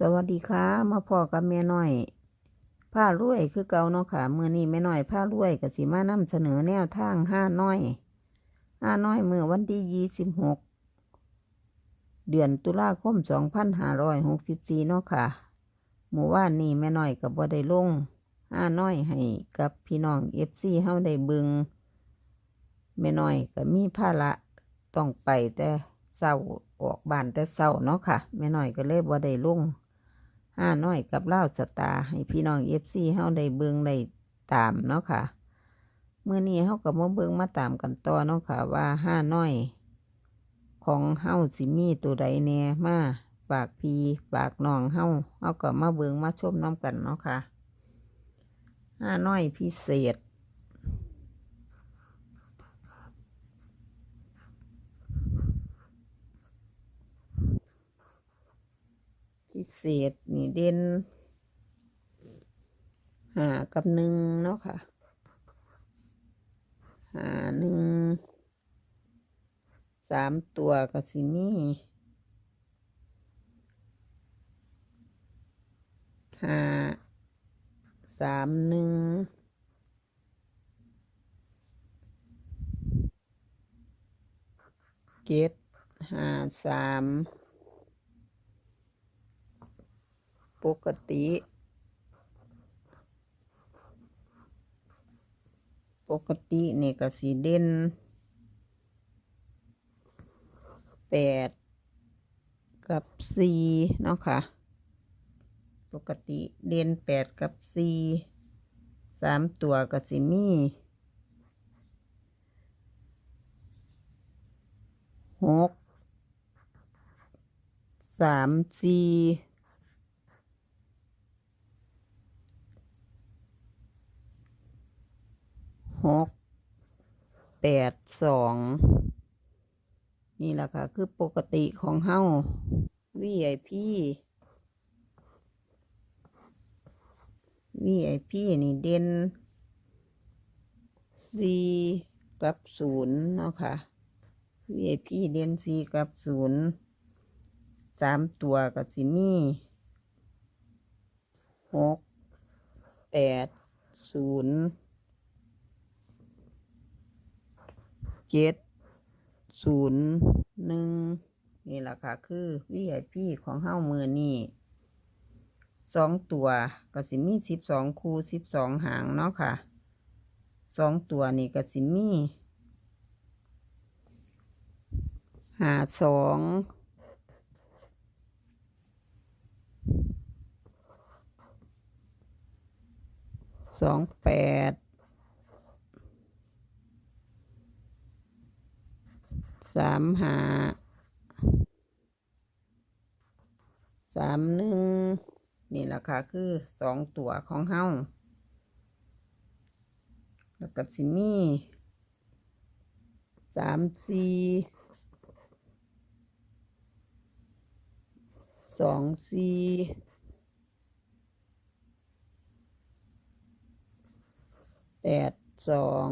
สวัสดีค่ะ มาพ่อกับแม่น้อยผ้ารวยคือเก่าเนาะค่ะเมื่อนี้แม่น้อยผ้ารวยกับสีมานำเสนอแนวทางห้าน้อยห้าน้อยเมื่อวันที่ยี่สิบหกเดือนตุลาคมสองพันห้าร้อยหกสิบสี่เนาะค่ะหมู่ว่านนี้แม่น้อยกับบ่ได้ลงห้าน้อยให้กับพี่น้องเอฟซีเฮาได้บิงแม่น้อยก็มีภาระต้องไปแต่เศร้าออกบ้านแต่เศร้าเนาะค่ะแม่น้อยก็เลยบ่ได้ลง ห้าน้อยกับเล่าสตาให้พี่น้องเอฟซีเฮาได้เบิงได้ตามเนาะค่ะเมื่อนี้เฮากับมาเบิงมาตามกันต่อเนาะค่ะว่าห้าน้อย ของเฮาสิมีตัวใดแหน่มาฝากพีฝากน้องเฮาเฮากับมาเบิงมาชมน้ำกันเนาะค่ะห้าน้อยพิเศษ พิเศษนี่เด่นหากับหนึ่งเนาะค่ะหาหนึ่งสามตัวก็สิมีหาสามหนึ่งเจ็ดหาสาม ปกติ ปกตินี่ก็สีเด่นแปดกับสี่เนาะค่ะ ปกติเด่นแปดกับสี่สามตัวก็สิมีหกสามสี่ หกแปดสองนี่แหละค่ะ คือปกติของเฮา VIP VIP นี่เด่นสี่กับศูนย์เนาะค่ะ VIP เด่นสี่กับศูนย์สามตัวกับสิมีหกแปดศูนย์ เจ็ดศูนย์หนึ่งนี่แหละค่ะ คือ VIP ของเฮ้ามือนี่สองตัวก็สิมีสิบสองคูสิบสองหางเนาะค่ะสองตัวนี่ก็สิมีหาสองสองแปด สามหาสามหนึ่งนี่แหละค่ะคือสองตัวของเฮาแล้วก็สิมีสามสี่สองสี่แปดสอง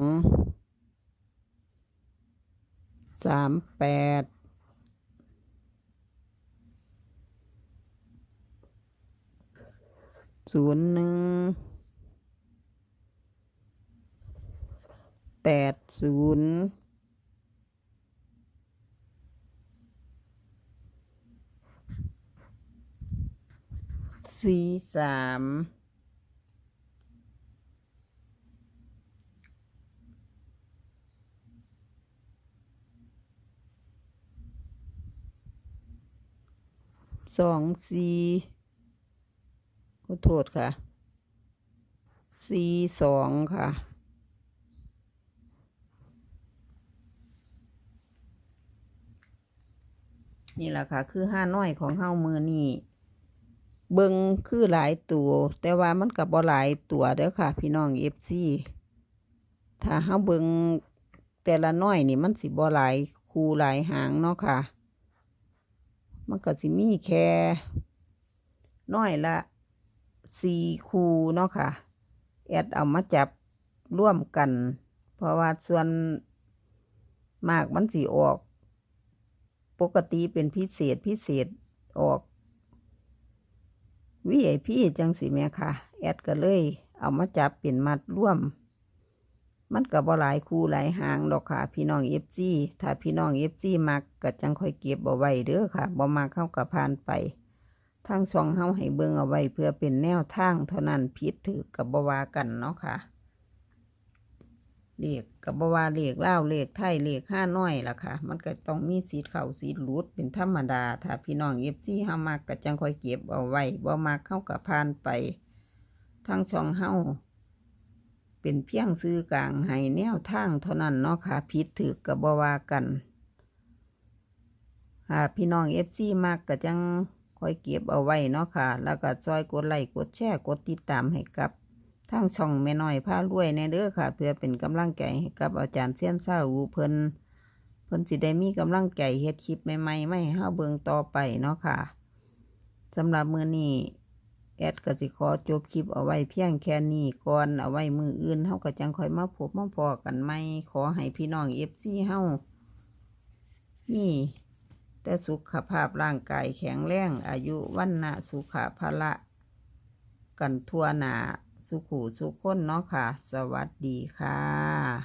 สามแปดศูนย์หนึ่งแปดศูนย์สี่สาม สองสี่ขอโทษค่ะสี่สองค่ะนี่แหละค่ะ คือห้าน้อยของเฮ้ามือนี่เบิงคือหลายตัว แต่ว่ามันกับบ่หลายตัวเด้อค่ะ พี่น้องเอฟซีถ้าเฮาเบิงแต่ละน้อยนี่มันสิบ่หลายคูหลายหางเนาะค่ะ มันก็สิมีแค่น้อยละสี่คูเนาะค่ะ แอดเอามาจับร่วมกัน เพราะว่าส่วนมากมันสิออก ปกติเป็นพิเศษพิเศษออก VIP จังสิแม่ค่ะ แอดก็เลย เอามาจับเป็นมัดร่วม มันก็บ่หลายคู่หลายหางดอกค่ะ พี่น้อง FC ถ้าพี่น้อง FC มักก็จังค่อยเก็บเอาไว้เด้อค่ะบ่มักเข้ากับผ่านไปทางช่องเฮาให้เบิ่งเอาไว้เพื่อเป็นแนวทางเท่านั้นผิดถือกับบ่วากันเนาะค่ะเลขกับบ่วาเลขลาเลขไทยเลขห้าน้อยล่ะค่ะ มันก็ต้องมีสีเข้าสีหลุดเป็นธรรมดา ถ้าพี่น้อง FC เฮามักก็จังค่อยเก็บเอาไว้บ่มักเข้ากับผ่านไปทางช่องเฮา เป็นเพียงซื้อกลางให้แนวทางเท่านั้นเนาะค่ะผิดถือกับบวากันหากพี่น้อง FC มักก็จังคอยเก็บเอาไว้เนาะค่ะ แล้วก็ซอยกดไลค์กดแชร์กดติดตามให้กับทางช่องแม่น้อยพารวยแน่เด้อค่ะ เพื่อเป็นกำลังใจให้กับอาจารย์เซียนซ่าอูเพิ่นเพิ่นสิได้มีกำลังใจเฮ็ดคลิปใหม่ๆไม่ให้เฮาเบิ่งต่อไปเนาะค่ะสำหรับมื้อนี้ แอดก็สิขอจบคลิปเอาไว้เพียงแค่นี้ก่อนเอาไว้มืออื่นเฮาก็จังค่อยมาพบมาพอกันใหมขอให้พี่น้อง FC เฮานี่ แต่สุขภาพร่างกายแข็งแรงอายุวันนะสุขภาละกันทั่วหนาสุขูสุขคนเนาะค่ะ สวัสดีค่ะ